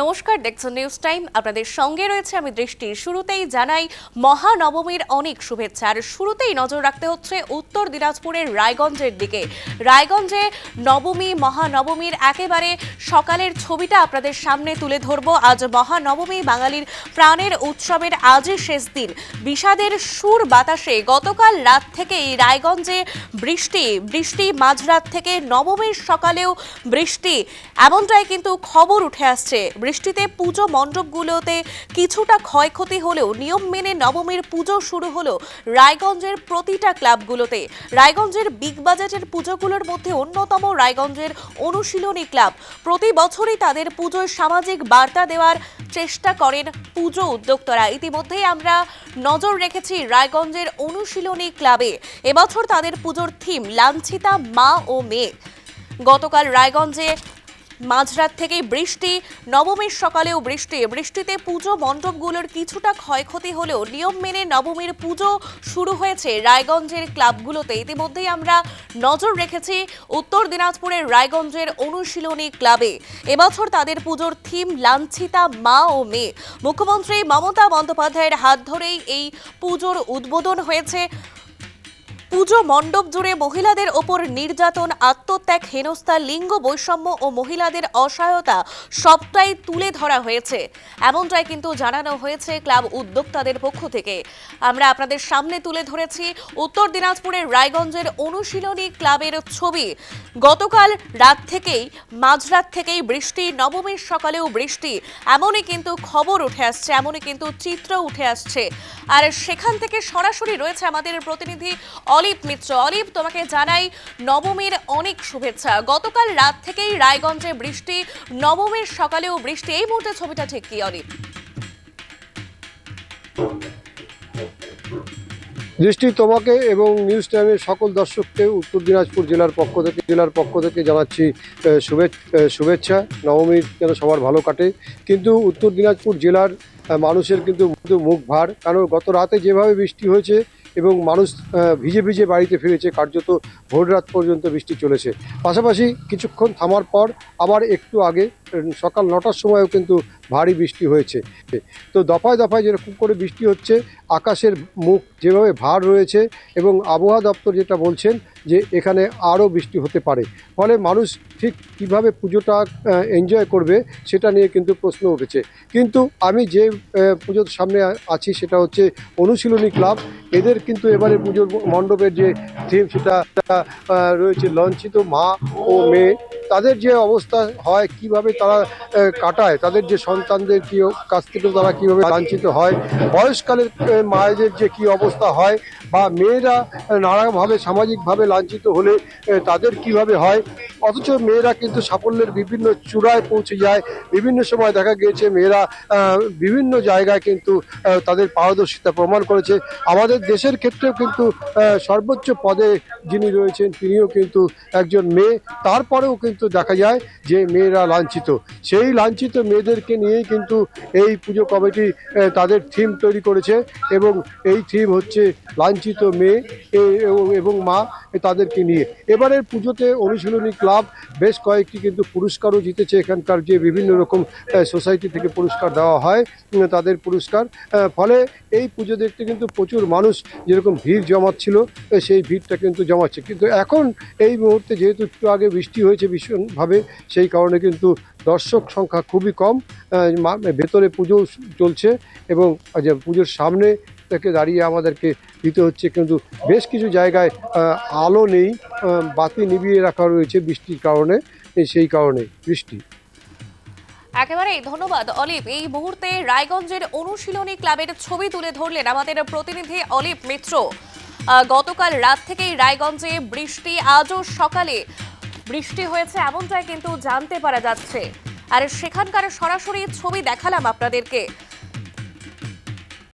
নমস্কার দেখছেন news time আপনাদের সঙ্গে রয়েছে আমি দৃষ্টি। শুরুতেই জানাই, মহানবমীর অনেক শুভেচ্ছা। আর শুরুতেই নজর রাখতে হচ্ছে উত্তর দিনাজপুরের রায়গঞ্জের দিকে। রায়গঞ্জে নবমী, মহানবমীর একেবারে সকালের ছবিটা আপনাদের সামনে তুলে ধরবো। আজ মহানবমী বাঙালির প্রাণের উৎসবের আজই শেষ দিন। বিষাদের সুর বাতাসে গতকাল রাত থেকেই রায়গঞ্জে বৃষ্টি বৃষ্টি মাঝরাত থেকে নবমীর সকালেও বৃষ্টি। এমনটাই কিন্তু খবর উঠে আসছে। বৃষ্টিতে পুজো মণ্ডপগুলোতে কিছুটা ক্ষয়ক্ষতি হলেও নিয়ম মেনে নবমীর পুজো শুরু হলো রায়গঞ্জের প্রতিটা ক্লাবগুলোতে। রায়গঞ্জের বিগ বাজেটের পুজোগুলোর মধ্যে অন্যতম রায়গঞ্জের অনুশীলনী ক্লাব। প্রতি বছরই তাদের পুজোয় সামাজিক বার্তা দেওয়ার চেষ্টা করেন পুজো উদ্যোক্তারা। ইতিমধ্যেই আমরা নজর রেখেছি রায়গঞ্জের অনুশীলনী ক্লাবে। এবছর তাদের পুজোর থিম লাঞ্ছিতা মা ও মেয়ে। গতকাল রায়গঞ্জে মাঝরাত থেকেই বৃষ্টি, নবমীর সকালেও বৃষ্টি। বৃষ্টিতে পুজো মণ্ডপগুলোর কিছুটা ক্ষয়ক্ষতি হলেও নিয়ম মেনে নবমীর পুজো শুরু হয়েছে রায়গঞ্জের ক্লাবগুলোতে। ইতিমধ্যেই আমরা নজর রেখেছি উত্তর দিনাজপুরের রায়গঞ্জের অনুশীলনী ক্লাবে। এবছর তাদের পুজোর থিম লাঞ্ছিতা মা ও মেয়ে। মুখ্যমন্ত্রী মমতা বন্দ্যোপাধ্যায়ের হাত ধরেই এই পুজোর উদ্বোধন হয়েছে। পুজো মণ্ডপ জুড়ে মহিলাদের ওপর নির্যাতন, আত্মত্যাগ, হেনস্থা, লিঙ্গ বৈষম্য ও মহিলাদের অসহায়তা সবটাই তুলে ধরা হয়েছে। এমনটাই কিন্তু জানানো হয়েছে ক্লাব উদ্যোক্তাদের পক্ষ থেকে। আমরা আপনাদের সামনে তুলে ধরেছি উত্তর দিনাজপুরের রায়গঞ্জের অনুশীলনী ক্লাবের ছবি। গতকাল রাত থেকেই, মাঝরাত থেকেই বৃষ্টি, নবমীর সকালেও বৃষ্টি। এমনই কিন্তু খবর উঠে আসছে, এমনই কিন্তু চিত্র উঠে আসছে। আর সেখান থেকে সরাসরি রয়েছে আমাদের প্রতিনিধি অলিপ মিত্র, অলিপ তোমাকে জানাই নবমীর অনেক শুভেচ্ছা। গতকাল রাত থেকেই রায়গঞ্জে বৃষ্টি, নবমীর সকালেও বৃষ্টি, এই মুহূর্তে ছবিটা ঠিক কি, অলিপ? দৃষ্টি তোমাকে এবং নিউজ টাইমের সকল দর্শককে উত্তর দিনাজপুর জেলার পক্ষ থেকে, জেলার পক্ষ থেকে জানাচ্ছি শুভেচ্ছা নবমীর যেন সবার ভালো কাটে। কিন্তু উত্তর দিনাজপুর জেলার মানুষের কিন্তু মুখ ভার। কারণ গত রাতে যেভাবে বৃষ্টি হয়েছে এবং মানুষ ভিজে ভিজে বাড়িতে ফিরেছে, কার্যত ভোর রাত পর্যন্ত বৃষ্টি চলেছে। পাশাপাশি কিছুক্ষণ থামার পর আবার একটু আগে সকাল নটার সময়ও কিন্তু ভারী বৃষ্টি হয়েছে। তো দফায় দফায় যেরকম করে বৃষ্টি হচ্ছে, আকাশের মুখ যেভাবে ভার রয়েছে এবং আবহাওয়া দপ্তর যেটা বলছেন যে এখানে আরও বৃষ্টি হতে পারে। ফলে মানুষ ঠিক কীভাবে পুজোটা এনজয় করবে সেটা নিয়ে কিন্তু প্রশ্ন উঠেছে। কিন্তু আমি যে পুজোর সামনে আছি সেটা হচ্ছে অনুশীলনী ক্লাব। এদের কিন্তু এবারে পুজোর মণ্ডপের যে থিম সেটা রয়েছে, লঞ্চিত মা ও মেয়ে। তাদের যে অবস্থা হয়, কীভাবে তারা কাটায়, তাদের যে সন্তানদের কি কাছ থেকে তারা কীভাবে লাঞ্ছিত হয়, বয়সকালের মায়েদের যে কি অবস্থা হয়, বা মেয়েরা নানাভাবে সামাজিকভাবে লাঞ্ছিত হলে তাদের কীভাবে হয় অথচ মেয়েরা কিন্তু সাফল্যের বিভিন্ন চূড়ায় পৌঁছে যায়। বিভিন্ন সময় দেখা গিয়েছে মেয়েরা বিভিন্ন জায়গায় কিন্তু তাদের পারদর্শিতা প্রমাণ করেছে। আমাদের দেশের ক্ষেত্রেও কিন্তু সর্বোচ্চ পদে যিনি রয়েছেন, তিনিও কিন্তু একজন মেয়ে। তারপরেও কিন্তু দেখা যায় যে মেয়েরা লাঞ্ছিত। সেই লাঞ্ছিত মেয়েদেরকে নিয়েই কিন্তু এই পুজো কমিটি তাদের থিম তৈরি করেছে এবং এই থিম হচ্ছে লাঞ্ছিত মেয়ে এবং- মা তাদেরকে নিয়ে। এবারের পুজোতে অনুশীলনী ক্লাব বেশ কয়েকটি কিন্তু পুরস্কারও জিতেছে এখানকার যে বিভিন্ন রকম সোসাইটি থেকে পুরস্কার দেওয়া হয় তাদের পুরস্কার। ফলে এই পুজো দেখতে কিন্তু প্রচুর মানুষ যেরকম ভিড় জমাচ্ছিল সেই ভিড়টা কিন্তু জমাচ্ছে। কিন্তু এখন এই মুহূর্তে যেহেতু একটু আগে বৃষ্টি হয়েছে ভীষণভাবে, সেই কারণে কিন্তু দর্শক সংখ্যা খুবই কম। ভেতরে পুজো চলছে এবং পুজোর সামনে থেকে দাঁড়িয়ে আমাদেরকে দিতে হচ্ছে, কিন্তু বেশ কিছু জায়গায় আলো নেই বাতি নিভিয়ে রাখা রয়েছে বৃষ্টির কারণে সেই কারণে বৃষ্টি। একেবারেই ধন্যবাদ অলিপ এই মুহূর্তে রায়গঞ্জের অনুশীলনী ক্লাবের ছবি তুলে ধরলেন আমাদের প্রতিনিধি অলিপ মিত্র। গতকাল রাত থেকেই রায়গঞ্জে বৃষ্টি, আজও সকালে বৃষ্টি হয়েছে, এমনটাই কিন্তু জানতে পারা যাচ্ছে। আর সেখানকার সরাসরি ছবি দেখালাম আপনাদেরকে।